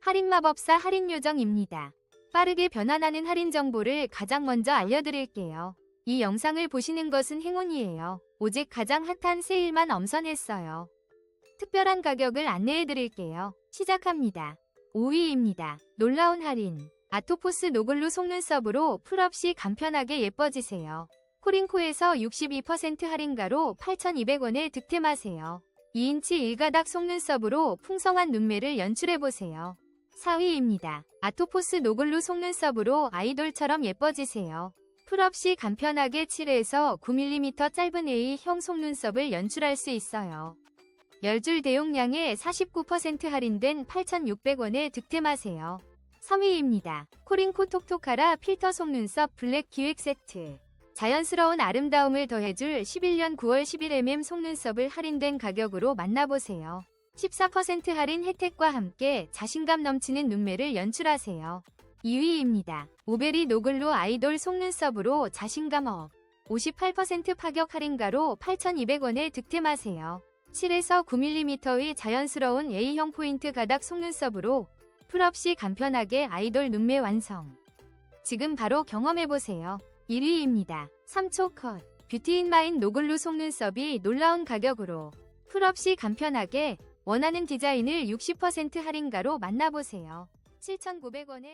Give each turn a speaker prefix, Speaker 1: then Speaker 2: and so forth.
Speaker 1: 할인마법사 할인요정입니다. 빠르게 변환하는 할인 정보를 가장 먼저 알려드릴게요. 이 영상을 보시는 것은 행운이에요. 오직 가장 핫한 세일만 엄선했어요. 특별한 가격을 안내해드릴게요. 시작합니다. 5위입니다. 놀라운 할인. 아토포스 노글루 속눈썹으로 풀 없이 간편하게 예뻐지세요. 코링코에서 62% 할인가로 8,200원에 득템하세요. 2인치 일가닥 속눈썹으로 풍성한 눈매를 연출해보세요. 4위입니다. 아토포스 노글루 속눈썹으로 아이돌처럼 예뻐지세요. 풀 없이 간편하게 7에서 9mm 짧은 A형 속눈썹을 연출할 수 있어요. 10줄 대용량에 49% 할인된 8,600원에 득템하세요. 3위입니다. 코링코 톡톡하라 필터 속눈썹 블랙 기획 세트. 자연스러운 아름다움을 더해줄 11년 9월 11mm 속눈썹을 할인된 가격으로 만나보세요. 14% 할인 혜택과 함께 자신감 넘치는 눈매를 연출하세요. 2위입니다. 오베리 노글로 아이돌 속눈썹으로 자신감 업. 58% 파격 할인가로 8,200원에 득템하세요. 7에서 9mm의 자연스러운 A형 포인트 가닥 속눈썹으로 풀 없이 간편하게 아이돌 눈매 완성. 지금 바로 경험해보세요. 1위입니다. 3초 컷. 뷰티인마인 노글루 속눈썹이 놀라운 가격으로 풀 없이 간편하게 원하는 디자인을 60% 할인가로 만나보세요. 7,900원에